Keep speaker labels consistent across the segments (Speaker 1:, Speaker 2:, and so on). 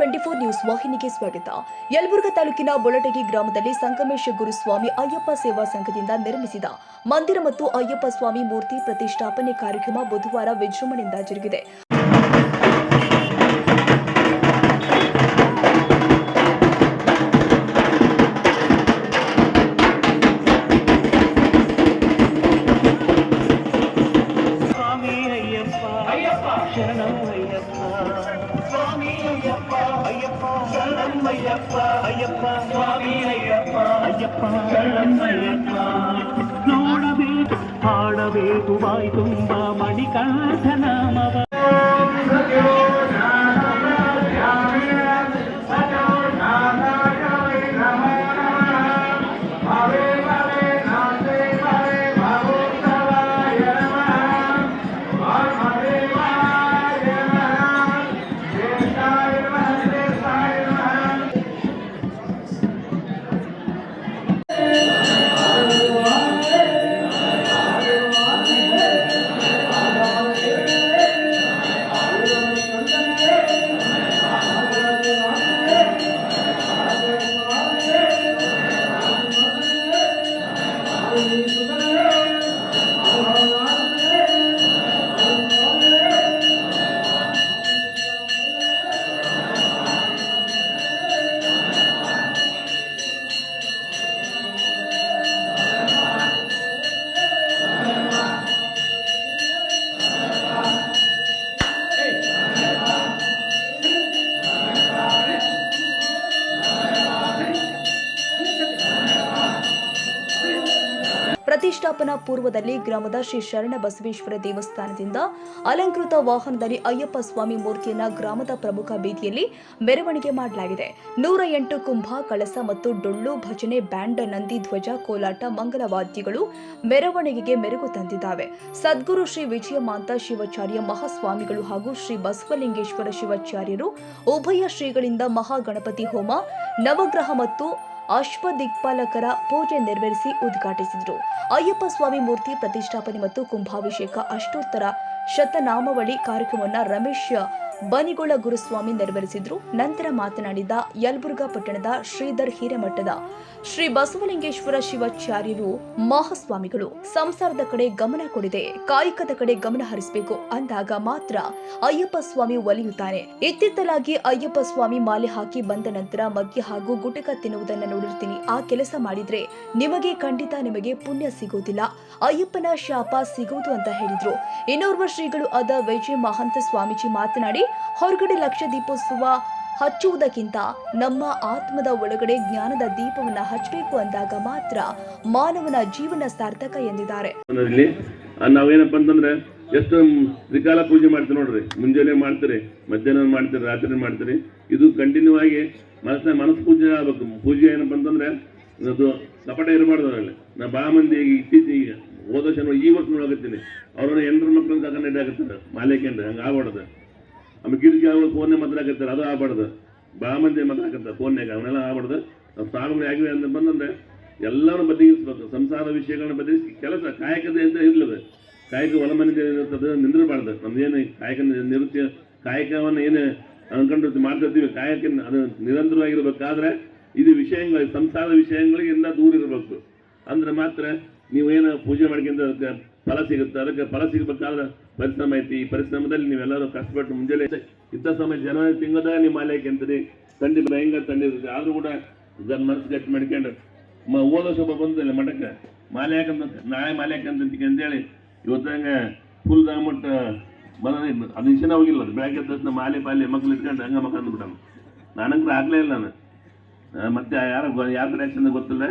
Speaker 1: TV twenty four news ವಾಹಿನಿಗೆ ಸ್ವಾಗತ. ಯಲಬುರ್ಗಾ ತಾಲೂಕಿನ ಬೊಳಟಗಿ ಗ್ರಾಮದಲ್ಲಿ ಸಂಗಮೇಶ ಗುರುಸ್ವಾಮಿ ಅಯ್ಯಪ್ಪ ಸೇವಾ ಸಂಘದಿಂದ ನಿರ್ಮಿಸಿದ ಮಂದಿರ ಮತ್ತು ಅಯ್ಯಪ್ಪ ಸ್ವಾಮಿ ಮೂರ್ತಿ ಪ್ರತಿಷ್ಠಾಪನೆ ಕಾರ್ಯಕ್ರಮ ಬುಧವಾರ ವಿಜೃಂಭಣೆಯಿಂದ ಜರುಗಿದೆ.
Speaker 2: ನೋಡಬೇಕು ಹಾಡಬೇಕು ಬಾಯಿ ತುಂಬ ಮಣಿಕಂಠ ನಾಮವ
Speaker 1: ಪ್ರತಿಷ್ಠಾಪನಾ ಪೂರ್ವದಲ್ಲಿ ಗ್ರಾಮದ ಶ್ರೀ ಶರಣ ಬಸವೇಶ್ವರ ದೇವಸ್ಥಾನದಿಂದ ಅಲಂಕೃತ ವಾಹನದಲ್ಲಿ ಅಯ್ಯಪ್ಪ ಸ್ವಾಮಿ ಮೂರ್ತಿಯನ್ನು ಗ್ರಾಮದ ಪ್ರಮುಖ ಬೀದಿಯಲ್ಲಿ ಮೆರವಣಿಗೆ ಮಾಡಲಾಗಿದೆ. ನೂರ ಎಂಟು ಕುಂಭ, ಕಳಸ ಮತ್ತು ಡೊಳ್ಳು ಭಜನೆ, ಬ್ಯಾಂಡ್, ನಂದಿ ಧ್ವಜ, ಕೋಲಾಟ, ಮಂಗಲವಾದ್ಯಗಳು ಮೆರವಣಿಗೆಗೆ ಮೆರುಗು ತಂದಿದ್ದಾವೆ. ಸದ್ಗುರು ಶ್ರೀ ವಿಜಯಮಾಂತ ಶಿವಾಚಾರ್ಯ ಮಹಾಸ್ವಾಮಿಗಳು ಹಾಗೂ ಶ್ರೀ ಬಸವಲಿಂಗೇಶ್ವರ ಶಿವಾಚಾರ್ಯರು ಉಭಯ ಶ್ರೀಗಳಿಂದ ಮಹಾಗಣಪತಿ ಹೋಮ, ನವಗ್ರಹ ಮತ್ತು ಅಶ್ವದಿಕ್ಪಾಲಕರ ಪೂಜೆ ನೆರವೇರಿಸಿ ಉದ್ಘಾಟಿಸಿದರು. ಅಯ್ಯಪ್ಪ ಸ್ವಾಮಿ ಮೂರ್ತಿ ಪ್ರತಿಷ್ಠಾಪನೆ ಮತ್ತು ಕುಂಭಾಭಿಷೇಕ ಅಷ್ಟೋತ್ತರ ಶತನಾಮವಳಿ ಕಾರ್ಯಕ್ರಮವನ್ನು ರಮೇಶ್ ಬನಿಗೊಳ ಗುರುಸ್ವಾಮಿ ನೆರವೇರಿಸಿದ್ರು. ನಂತರ ಮಾತನಾಡಿದ ಯಲಬುರ್ಗಾ ಪಟ್ಟಣದ ಶ್ರೀಧರ್ ಹಿರೇಮಠದ ಶ್ರೀ ಬಸವಲಿಂಗೇಶ್ವರ ಶಿವಾಚಾರ್ಯರು ಮಹಾಸ್ವಾಮಿಗಳು, ಸಂಸಾರದ ಕಡೆ ಗಮನ ಕೊಡಿದೆ ಕಾಯಕದ ಕಡೆ ಗಮನ ಹರಿಸಬೇಕು ಅಂದಾಗ ಮಾತ್ರ ಅಯ್ಯಪ್ಪ ಸ್ವಾಮಿ ಒಲಿಯುತ್ತಾನೆ. ಇತ್ತಿತ್ತಲಾಗಿ ಅಯ್ಯಪ್ಪ ಸ್ವಾಮಿ ಮಾಲೆ ಹಾಕಿ ಬಂದ ನಂತರ ಮದ್ಯ ಹಾಗೂ ಗುಟಕ ತಿನ್ನುವುದನ್ನು ನೋಡಿರ್ತೀನಿ. ಆ ಕೆಲಸ ಮಾಡಿದ್ರೆ ನಿಮಗೆ ಖಂಡಿತ ನಿಮಗೆ ಪುಣ್ಯ ಸಿಗೋದಿಲ್ಲ. ಅಯ್ಯಪ್ಪನ ಶಾಪ ಸಿಗೋದು ಅಂತ ಹೇಳಿದ್ರು. ಇನ್ನೋರ್ವ ಶ್ರೀಗಳು ಆದ ವಿಜಯ ಮಹಂತ ಸ್ವಾಮೀಜಿ ಮಾತನಾಡಿ ಹೊರಗಡೆ ಲಕ್ಷ ದೀಪೋತ್ಸವ ಹಚ್ಚುವುದಕ್ಕಿಂತ ನಮ್ಮ ಆತ್ಮದ ಒಳಗಡೆ ಜ್ಞಾನದ ದೀಪವನ್ನ ಹಚ್ಚಬೇಕು ಅಂದಾಗ ಮಾತ್ರ ಮಾನವನ ಜೀವನ ಸಾರ್ಥಕ ಎಂದಿದ್ದಾರೆ.
Speaker 3: ನಾವೇನಪ್ಪ ಅಂತಂದ್ರೆ ಎಷ್ಟು ತ್ರಿಕಾಲ ಪೂಜೆ ಮಾಡ್ತೀವಿ ನೋಡ್ರಿ. ಮುಂಜಾನೆ ಮಾಡ್ತಾರೆ, ಮಧ್ಯಾಹ್ನ ಮಾಡ್ತೀರಿ, ರಾತ್ರಿ ಮಾಡ್ತಾರೆ. ಇದು ಕಂಟಿನ್ಯೂ ಆಗಿ ಮನಸ್ಸ ಮನಸ್ಸು ಪೂಜೆ ಆಗಬೇಕು. ಪೂಜೆ ಏನಪ್ಪ ಅಂತಂದ್ರೆ ಅದು ಕಪಟ ಇರಬಾರ್ದು ಅದರಲ್ಲಿ. ನಾ ಭಾಳ ಮಂದಿ ಈಗ ಇತ್ತೀಚೆಗೆ ಹೋದ ಶನಿವಾರ ಈ ವರ್ಷ ನೋಡಕತ್ತೀನಿ ಅವ್ರನ್ನ ಎಂಟ್ರ ಮಕ್ಕಳನ್ನ ಕರ್ಕೊಂಡು ಇಡಾಕತ್ತಾರೆ. ಮಾಲೇಕೆಂಡ್ರೆ ಹಂಗೆ ಆಗ್ಬಾರ್ದು ಆಮೇಲೆ ಗಿರಿಜಿ ಅವ್ರು ಫೋನ್ನೇ ಮಾತಾಡಕತ್ತಾರೆ ಅದು ಆಗ್ಬಾರ್ದು. ಭಾಳ ಮಂದಿ ಮಾತಾಡಕತ್ತಾರೆ ಫೋನ್ಯಾಗ ಅವನ್ನೆಲ್ಲ ಆಗ್ಬಾರ್ದು. ನಾವು ಸ್ವಾಮಿಗಳು ಆಗಿವೆ ಅಂತ ಬಂದಂದ್ರೆ, ಎಲ್ಲರೂ ಬದಿಗಿಸ್ಬೇಕು ಸಂಸಾರ ವಿಷಯಗಳನ್ನ ಬದಿಗಿಸಿ ಕೆಲಸ ಕಾಯಕದ ಅಂತ ಇರ್ಲದ. ಕಾಯಕ ಒಳಮನೆ ಮನೆ ಇರ್ತದೆ, ನಿಂದಿರಬಾರ್ದು. ನಮ್ದೇನು ಕಾಯಕ ನಿವೃತ್ತಿ, ಕಾಯಕವನ್ನು ಏನು ಅನ್ಕೊಂಡು ಮಾಡ್ತಿರ್ತೀವಿ ಕಾಯಕ ಅದು ನಿರಂತರವಾಗಿರ್ಬೇಕಾದ್ರೆ ಇದು ವಿಷಯಗಳು ಸಂಸಾರ ವಿಷಯಗಳಿಗೆ ಎಲ್ಲ ದೂರ ಇರಬೇಕು. ಅಂದ್ರೆ ಮಾತ್ರ ನೀವೇನು ಪೂಜೆ ಮಾಡ್ಕೊಂತ ಫಲ ಸಿಗುತ್ತೆ. ಅದಕ್ಕೆ ಫಲ ಸಿಗಬೇಕಾದ್ರೆ ಪರಿಶ್ರಮ ಐತಿ. ಈ ಪರಿಶ್ರಮದಲ್ಲಿ ನೀವೆಲ್ಲರೂ ಕಷ್ಟಪಟ್ಟು ಮುಂಜಾನೆ ಇಂಥ ಸಮಯ ಜನವರಿ ತಿಂಗಳದಾಗ ನಿಮ್ಮ ಮಾಲೆ ಅಂತೀರಿ ತಂಡಿ ಭಯಂಕರ ತಂಡಿ ಆದರೂ ಕೂಡ ಇದನ್ನು ಮನಸ್ಸು ಗಟ್ಟಿ ಮಾಡ್ಕೊಂಡು ಮ ಓದ ಶೋಭ ಬಂದಿಲ್ಲ ಮಠಕ್ಕೆ. ಮಾಲೆ ಹಾಕಂತ ನಾಳೆ ಮಾಲೆ ಹಾಕಂತ ಅಂತೇಳಿ ಇವತ್ತಂಗೆ ಫುಲ್ ದಾಮಟ್ಟ ಬಂದ ಅದು ಇಷ್ಟನೇ ಹೋಗಿಲ್ಲ. ಅದು ಬೆಳಗ್ಗೆ ತಕ್ಷಣ ಮಾಲೆ ಪಾಲೆ ಮಕ್ಳು ಇಟ್ಕೊಂಡು ಹಂಗೆ ಮಕ್ಕಳು ಅಂದ್ಬಿಟ್ಟು ನಾನಂಕ್ರ ಆಗಲೇ ಇಲ್ಲ ನಾನು. ಮತ್ತೆ ಯಾರು ಯಾರ ಕಡೆ ಗೊತ್ತಿಲ್ಲ.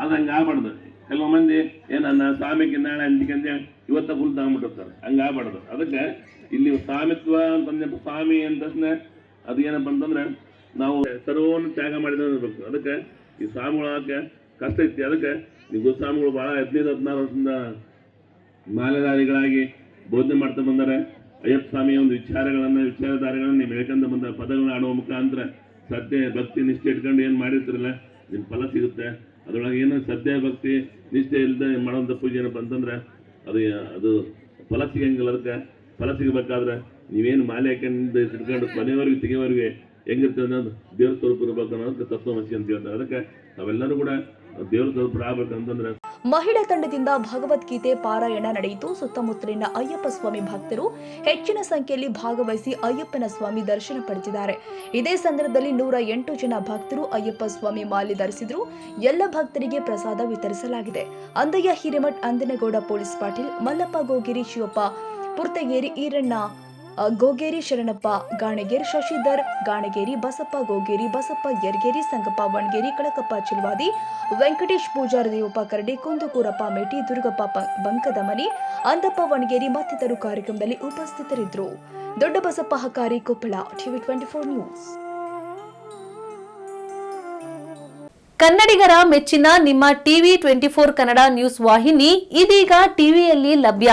Speaker 3: ಅದು ಹಂಗೆ ಆಗ್ಬಾರ್ದು. ಕೆಲವು ಮಂದಿ ಏನನ್ನ ಸ್ವಾಮಿಗೆ ನಾಳೆ ಅಂತಿಕಂತ ಇವತ್ತ ಫುಲ್ ತಗೊಂಡ್ಬಿಟ್ಟಿರ್ತಾರೆ. ಹಂಗೆ ಆಗ್ಬಾರ್ದು. ಅದಕ್ಕೆ ಇಲ್ಲಿ ಸ್ವಾಮಿತ್ವ ಅಂತಂದ್ರೆ ಸ್ವಾಮಿ ಅಂತ ಅದು ಏನಪ್ಪ ಅಂತಂದ್ರೆ ನಾವು ಸರ್ವವನ್ನು ತ್ಯಾಗ ಮಾಡಿದ ಇರ್ಬೇಕು. ಅದಕ್ಕೆ ಈ ಸ್ವಾಮಿಗಳಕ್ಕೆ ಕಷ್ಟ ಐತಿ. ಅದಕ್ಕೆ ಈ ಗುರುಸ್ವಾಮಿಗಳು ಭಾಳ ಹದಿನೈದು, ಹದಿನಾರು ವರ್ಷದಿಂದ ಮಾಲೆದಾರಿಗಳಾಗಿ ಬೋಧನೆ ಮಾಡ್ತಾ ಬಂದರೆ. ಅಯ್ಯಪ್ಪ ಸ್ವಾಮಿಯ ಒಂದು ವಿಚಾರಗಳನ್ನು, ವಿಚಾರಧಾರೆಗಳನ್ನ ನೀವು ಹೇಳ್ಕೊಂಡು ಬಂದ ಪದಗಳನ್ನ ಆಡುವ ಮುಖಾಂತರ ಸತ್ಯ ಭಕ್ತಿ ನಿಷ್ಠೆ ಇಟ್ಕೊಂಡು ಏನು ಮಾಡಿರ್ತಿರಲ್ಲ ನಿಮ್ಮ ಫಲ ಸಿಗುತ್ತೆ. ಅದ್ರೊಳಗೆ ಏನು ಶ್ರದ್ಧೆ, ಭಕ್ತಿ, ನಿಷ್ಠೆ ಇಲ್ಲದೆ ಮಾಡುವಂಥ ಪೂಜೆ ಏನಪ್ಪ ಅಂತಂದ್ರೆ, ಅದು ಅದು ಫಲ ಸಿಗಂಗಿಲ್ಲ ಅದಕ್ಕೆ. ಫಲ ಸಿಗಬೇಕಾದ್ರೆ ನೀವೇನು ಮಾಲೆ ಹಾಕೊಂಡು ಇಟ್ಕೊಂಡು ಕೊನೆಯವರೆಗೆ ತೆಗೆಯವರೆಗೆ ಹೆಂಗಿರ್ತದೆ ಅನ್ನೋದು ದೇವ್ರ ಸ್ವರೂಪ ಇರಬೇಕು ಅನ್ನೋದಕ್ಕೆ ತತ್ವಮಸಿ ಅಂತ ಹೇಳ್ತಾರೆ. ಅದಕ್ಕೆ ನಾವೆಲ್ಲರೂ ಕೂಡ ದೇವ್ರ ಸ್ವರೂಪ ಆಗ್ಬೇಕಂತಂದ್ರೆ
Speaker 1: ಮಹಿಳಾ ತಂಡದಿಂದ ಭಗವದ್ಗೀತೆ ಪಾರಾಯಣ ನಡೆಯಿತು. ಸುತ್ತಮುತ್ತಲಿನ ಅಯ್ಯಪ್ಪ ಸ್ವಾಮಿ ಭಕ್ತರು ಹೆಚ್ಚಿನ ಸಂಖ್ಯೆಯಲ್ಲಿ ಭಾಗವಹಿಸಿ ಅಯ್ಯಪ್ಪನ ಸ್ವಾಮಿ ದರ್ಶನ ಪಡೆದಿದ್ದಾರೆ. ಇದೇ ಸಂದರ್ಭದಲ್ಲಿ ನೂರ ಎಂಟು ಜನ ಭಕ್ತರು ಅಯ್ಯಪ್ಪ ಸ್ವಾಮಿ ಮಾಲೆ ಧರಿಸಿದ್ರು. ಎಲ್ಲ ಭಕ್ತರಿಗೆ ಪ್ರಸಾದ ವಿತರಿಸಲಾಗಿದೆ. ಅಂದಯ್ಯ ಹಿರೇಮಠ್, ಅಂದಿನಗೌಡ ಪೊಲೀಸ್ ಪಾಟೀಲ್, ಮಲ್ಲಪ್ಪ, ಗೋಗಿರಿ, ಶಿವಪ್ಪ, ಪುರ್ತಗೇರಿ, ಈರಣ್ಣ ಗೋಗೇರಿ ಶರಣಪ್ಪ, ಗಾಣಗೇರಿ ಶಶಿಧರ್, ಗಾಣಗೇರಿ ಬಸಪ್ಪ, ಗೋಗೇರಿ ಬಸಪ್ಪ, ಯರ್ಗೇರಿ ಸಂಗಪ್ಪ, ವಣಗೇರಿ ಕಳಕಪ್ಪ, ಚಿಲ್ವಾದಿ, ವೆಂಕಟೇಶ್ ಪೂಜಾರ ದೇವಪ್ಪ ಕರಡಿ ಕುಂದಕೂರಪ್ಪ ಮೇಟಿ, ದುರ್ಗಪ್ಪ ಬಂಕದ ಬಂಕದಮನಿ ಅಂದಪ್ಪ ವಣಗೇರಿ ಮತ್ತಿತರರು ಕಾರ್ಯಕ್ರಮದಲ್ಲಿ ಉಪಸ್ಥಿತರಿದ್ದರು. Dodda Basappa Hakari Koppal, TV twenty four news.
Speaker 4: ಕನ್ನಡಿಗರ ಮೆಚ್ಚಿನ ನಿಮ್ಮ TV twenty four Kannada news ವಾಹಿನಿ ಇದೀಗ ಟಿವಿಯಲ್ಲಿ ಲಭ್ಯ.